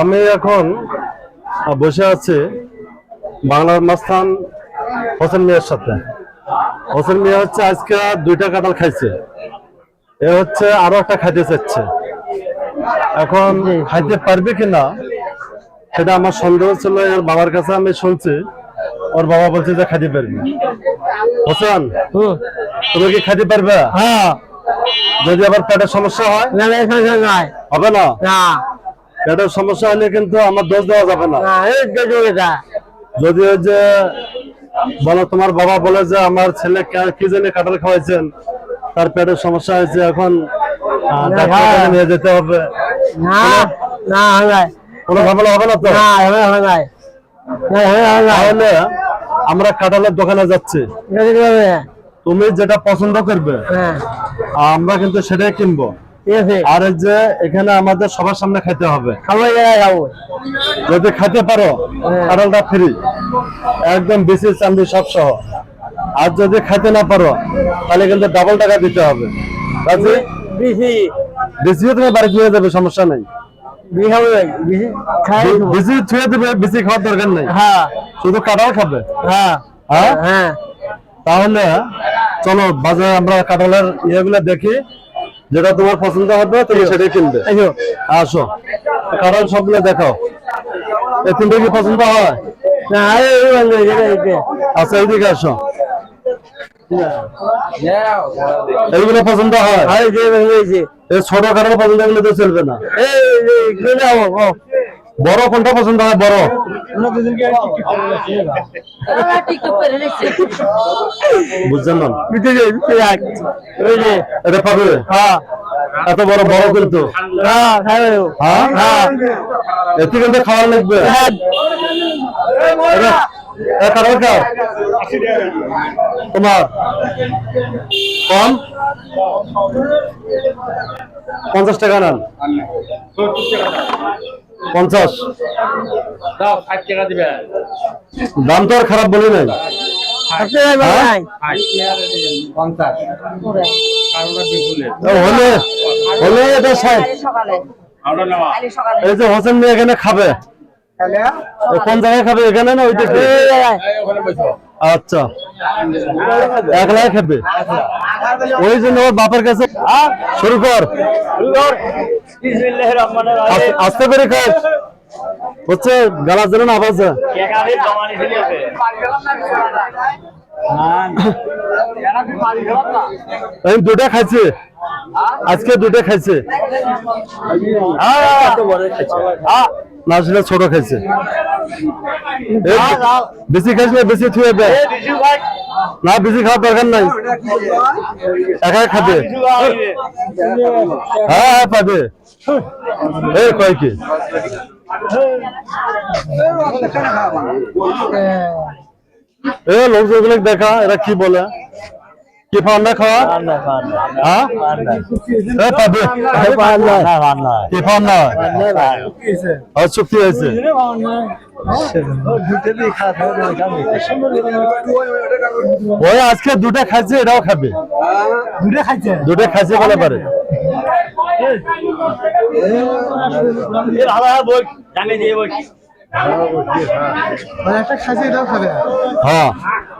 আমি এখন বসে আছি বাংলার মাস্তান হোসেন মিয়ার সাথে। হোসেন মিয়া হচ্ছে আজকে দুইটা কাঁঠাল খাইছে। এ হচ্ছে আরও একটা খাইতে চাচ্ছে। এখন খাইতে পারবে কিনা সেটা আমার সন্দেহ ছিল এর বাবার কাছে আমি শুনছি। ওর বাবা বলছে যে খাইতে পারবে। হোসেন তুমি কি খাইতে পারবে? হ্যাঁ। যদি আবার পেটের সমস্যা হয়? না হবে না? না। পেটের সমস্যা হলে কিন্তু আমার দোষ দেওয়া যাবে না। যদি ওই যে বলো তোমার বাবা বলে যে আমার ছেলে কি জানি কাঁঠাল খাওয়াইছেন তার পেটের সমস্যা হয়েছে এখন নিয়ে যেতে হবে। না না হয় কোনো ঝামেলা হবে না তো? না হবে হবে না। হবে হবে না। তাহলে আমরা কাঁঠালের দোকানে যাচ্ছি। তুমি যেটা পছন্দ করবে হ্যাঁ। আমরা কিন্তু সেটাই কিনবো। আর যে এখানে আমাদের সবার সামনে খাইতে হবে। যদি খাইতে পারো হ্যাঁ। কাঁঠালটা ফ্রি একদম বেশি চান্দি সব সহ। আর যদি খাইতে না পারো তাহলে কিন্তু ডাবল টাকা দিতে হবে। রাজি? বেশি। বেশি তুমি বাড়ি নিয়ে যাবে সমস্যা নেই। বেশি ছুঁয়ে দেবে। খাওয়ার দরকার নেই। হ্যাঁ। শুধু কাঁঠাল খাবে? হ্যাঁ। হ্যাঁ? হ্যাঁ। তাহলে চলো বাজারে আমরা কাঁঠালের ইয়েগুলো দেখি যেটা তোমার পছন্দ হবে তুমি সেটাই কিনবে। আসো। কাঁঠাল সবগুলো দেখাও। এই তিনটে কি পছন্দ হয়। আচ্ছা এইদিকে আসো। এইগুলো পছন্দ হয়? ছোট কাঁঠাল পছন্দ হলে তো চলবে না। বড় কোনটা পছন্দ হয়? বড়। বুঝছেন না? এটা পাবে? হ্যাঁ। এত বড় বড় কিন্তু হ্যাঁ হ্যাঁ? হ্যাঁ। এতে কিন্তু খাওয়া লাগবে। হ্যাঁ। তোমার কম? পঞ্চাশ টাকা নেন। পঞ্চাশ। দাম তো আর খারাপ বলি নাই। সকালে। এই যে হোসেন মিয়া এখানে খাবে। কোন জায়গায় খাবে? এখানে না ওইটা আচ্ছা। একলাই খাবে। ওই জন্য ওর বাপের কাছে শুরু কর। আস্তে- করে খাস হচ্ছে গালা যেন না বাজে কেকারে জমানি ছিল আমি দুটা খাইছি। আজকে দুটা খাইছে। না ছোট খাইছে বেশি খাইছে বেশি থুয়ে দেয়। না, বেশি খাওয়ার দরকার নাই। একাই খাবে। হ্যাঁ হ্যাঁ পাবে। এই কয় কি? এ লোকজন দেখা, এরা কি বলে? কি না খাওয়া? হ্যাঁ? পাবে। কি না? আর চুক্তি হয়েছে। ওই আজকে দুটা খাইছে এটাও খাবে। দুটো খাইছে? দুটা খাইছে বলে পারে। খাবে। হ্যাঁ।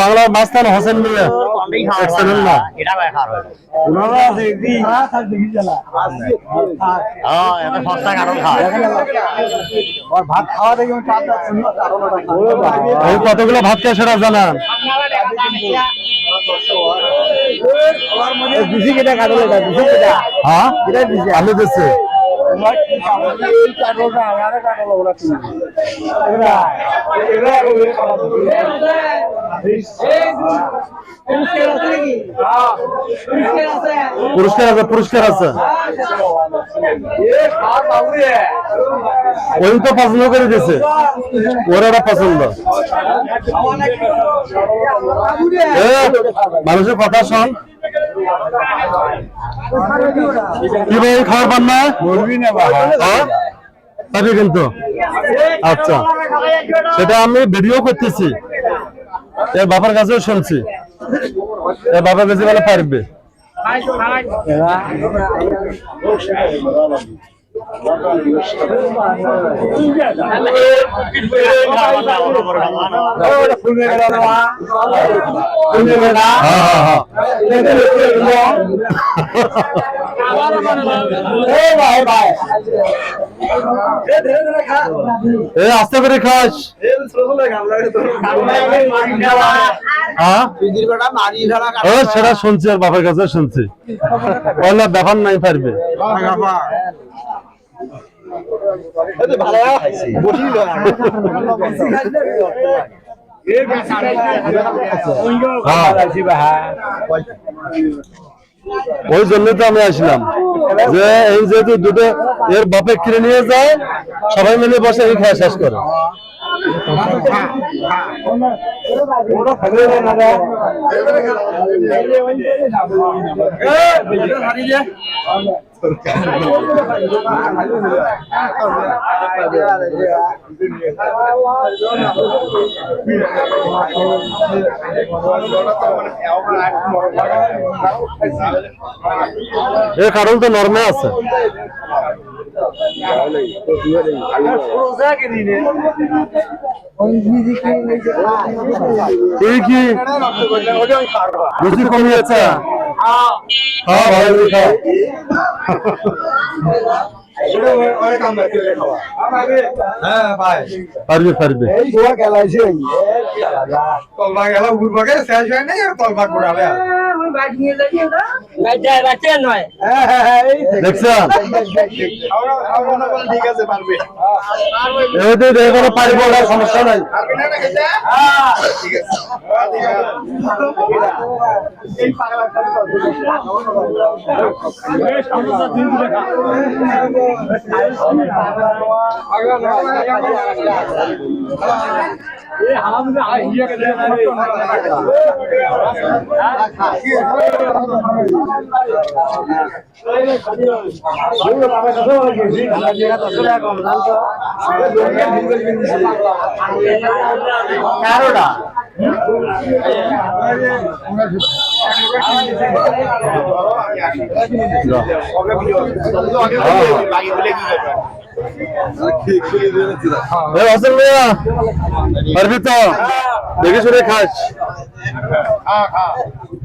বাংলার মাস্তান হোসেন মিয়া। হ্যাঁ এই কতগুলো ভাত খায় সেটা জানান। হ্যাঁ? আমি দিচ্ছি এই কাগজটা আমার কাগজ ওরা তুমি এগুলা এগুলা এগুলা পুরস্কার আছে পুরস্কার আছে ওই তো পছন্দ করে দিয়েছে ওর ওরা পছন্দ এ, মানুষের কথা শোন কি ভাই খাবার পান না? বাবা। হ্যাঁ? পাবি কিন্তু? আচ্ছা। সেটা আমি ভিডিও করতেছি। এর বাবার কাছেও শুনছি। এর বাবার কাছে বলে পারবে। আস্তে করে খাস। হ্যাঁ? সেটা শুনছি আর বাপের কাছে শুনছি। ব্যাপার নাই পারবে। ওই জন্য তো আমি আসলাম। যে এই যেহেতু দুটো এর বাপে কিনে নিয়ে যায়, সবাই মিলে বসে এই খাওয়া শেষ করে। এর কারণ তো নর্মে আছে রুচি কমে যাচ্ছে হ্যাঁ ভালো খাও পারবে পারবে এই গোয়া খেলাইছে। তলবা গেল উড়বাকে শেষ হয় নাই আর। তলবা বাচ্চা নয় এই দেখছেন? আমরা আমরা বলে ঠিক আছে পারবে। এতে দেখে কোনো পারবে না সমস্যা নাই না না খেতে হ্যাঁ ঠিক আছে এই পাগলা কারোটা? এ হাসান ভাইয়া পারবি তো? দেখে শুনে খাস।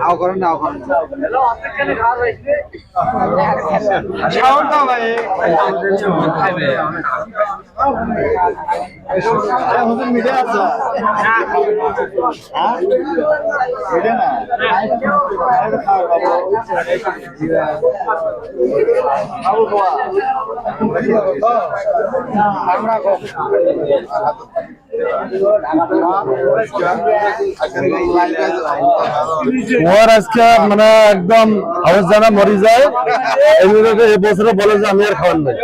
আও করেন আও করেন আমরা ওর আজকে মানে একদম জানা মরি যায়। এই বছরে বলে যে আমি আর খাওয়ার নাই।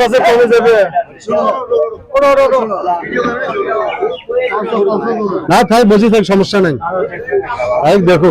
পাশে কমে যাবে? না তাই বসে থাক সমস্যা নাই। এই দেখো।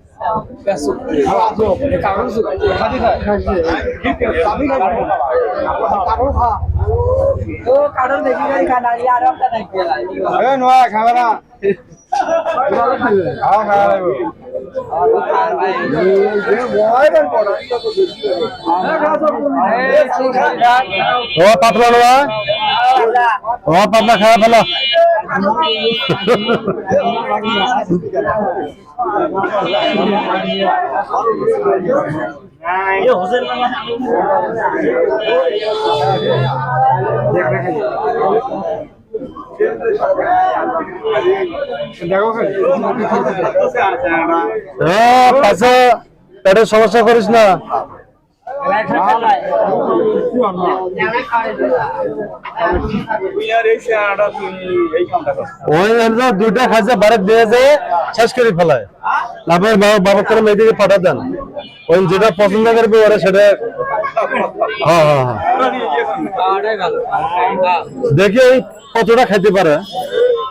খাবে না খাও খাওয়া ও পাতলা নোয়া? ও হোসেন মামা দেখো পাশে পেটের সমস্যা করিস না। ওই এমনি দুইটা খাইছে বারে দিয়ে যায় শেষ করে ফেলায়। আপনার বাবা করে মেয়েদিকে পাঠা দেন। ওই যেটা পছন্দ করবে, ওরা সেটা হ্যাঁ হ্যাঁ হ্যাঁ। দেখি কতটা খাইতে পারে।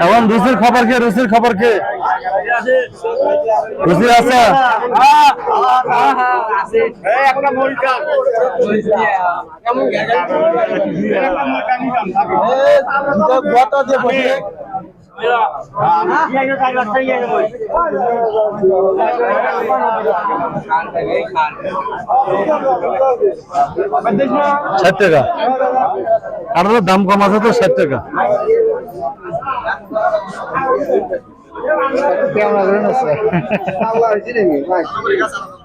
এখন রুচির খবর কে রুচির খবর কে রুচি আছে ষাট টাকা। আর ওর দাম কম আছে তো ষাট টাকা।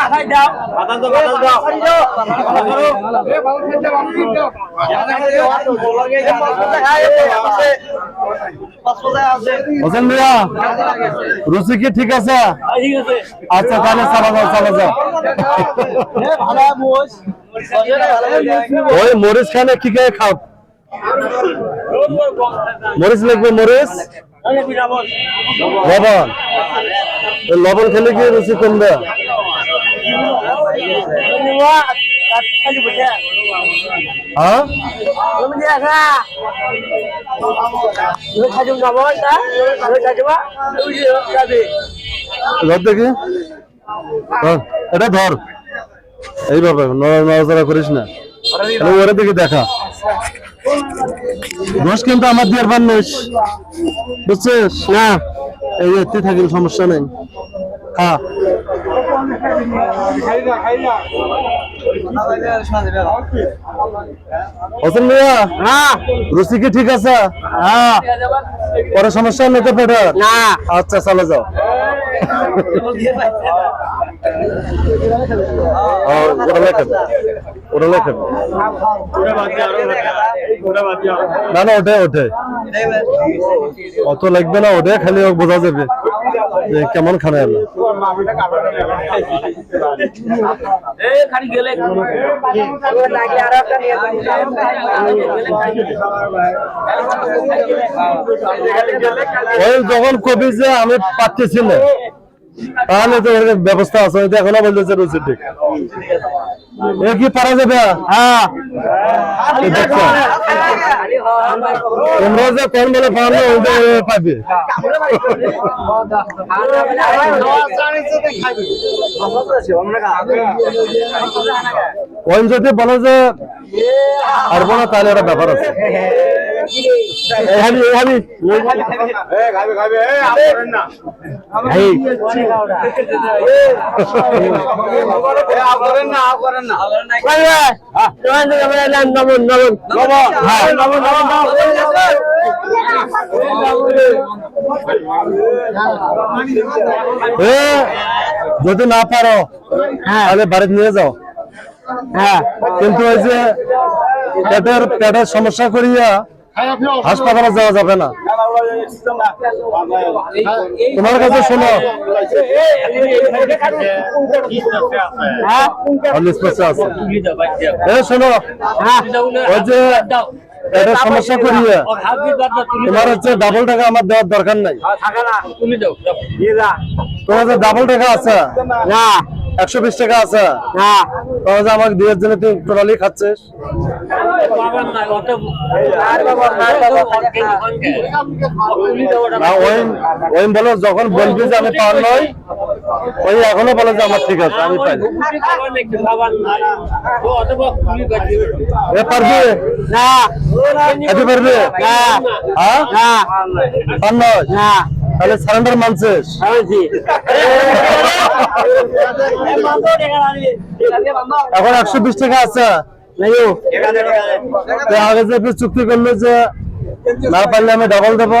মাথায় দাও। হোসেন রুচি কি ঠিক আছে? আচ্ছা তাহলে চালা যাও চালা যাও ওই মরিচ খানে কি খেয়ে খাও? মরিচ লাগবে মরিচ? লবণ। লবণ খেলে কি রুচি কমবে? হ্যাঁ দেখি এটা ধর। এইভাবে নড়া- নড়াচড়া করিস না। ওরে দিকে দেখা। দোষ কিন্তু আমার দিয়ে পার নিস বুঝছিস? না। এই এতে থাকিল সমস্যা নেই। না হোসেন হ্যাঁ। রুচি কি ঠিক আছে? হ্যাঁ। পরে সমস্যা নেই তো পেটের না। আচ্ছা চলে যাও। ও, ওটা না না ওটাই ওটাই অত লাগবে না ওটাই খালি বোঝা যাবে যে কেমন খানা এলো ওই যখন কবি যে আমি পাচ্ছি না তাহলে তো ব্যবস্থা আছে এখনও বলতেছে রুচি ঠিক। কি পারা যাবে? হ্যাঁ। দেখছ তোমরা যে কোন বলে পারল পাবে কোন যদি বলে যে পারব না তাহলে একটা ব্যাপার আছে। না হ্যাঁ যদি না পারো তাহলে বাড়িতে নিয়ে যাও। হ্যাঁ। কিন্তু ওই যে পেটের পেটের সমস্যা করিয়া হাসপাতালে যাওয়া যাবে না। তোমার কাছে শোনো। আছে। শোনো ওই যে পেটের সমস্যা করিয়া তোমার হচ্ছে ডাবল টাকা আমার দেওয়ার দরকার নাই। তোমার যে ডাবল টাকা আছে না। একশো বিশ টাকা আছে। না। তোমার যে আমাকে দিয়ে জন্য তুই টোটালি খাচ্ছিস? ওই ওই বলো যখন বলবি যে আমি পার নই ওই এখনও বলে যে আমার ঠিক আছে আমি পাই এ পারবি? না। খেতে পারবি? হ্যাঁ? না। পার নয় না। তাহলে সারেন্ডার মানছিস? এখন একশো বিশ টাকা আছে। আগে যে চুক্তি করল যে না পারলে আমি ডবল দেবো।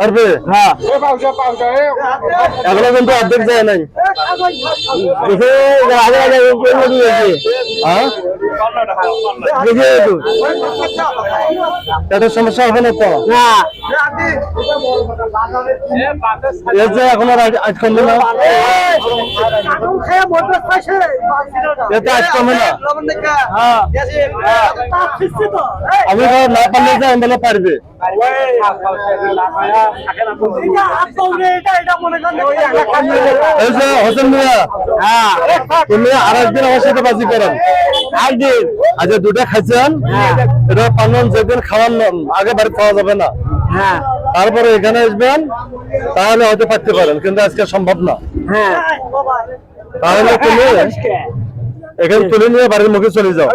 পারবে? হ্যাঁ। এখনও কিন্তু অর্ধেক যায় নাই। আগে আগে হ্যাঁ? একটু পেটের সমস্যা হবে না তো? এর যে এখন আর আজ কমবে না। হ্যাঁ। আমি না পারলে যে পারবে। বাজি করেন। দুটা খাইছেন। আগে খাওয়া যাবে না। তারপরে এখানে আসবেন, তাহলে হয়তো পারতে পারেন, কিন্তু আজকে সম্ভব না। তাহলে এখানে তুলে নিয়ে বাড়ির মুখে চলে যাও।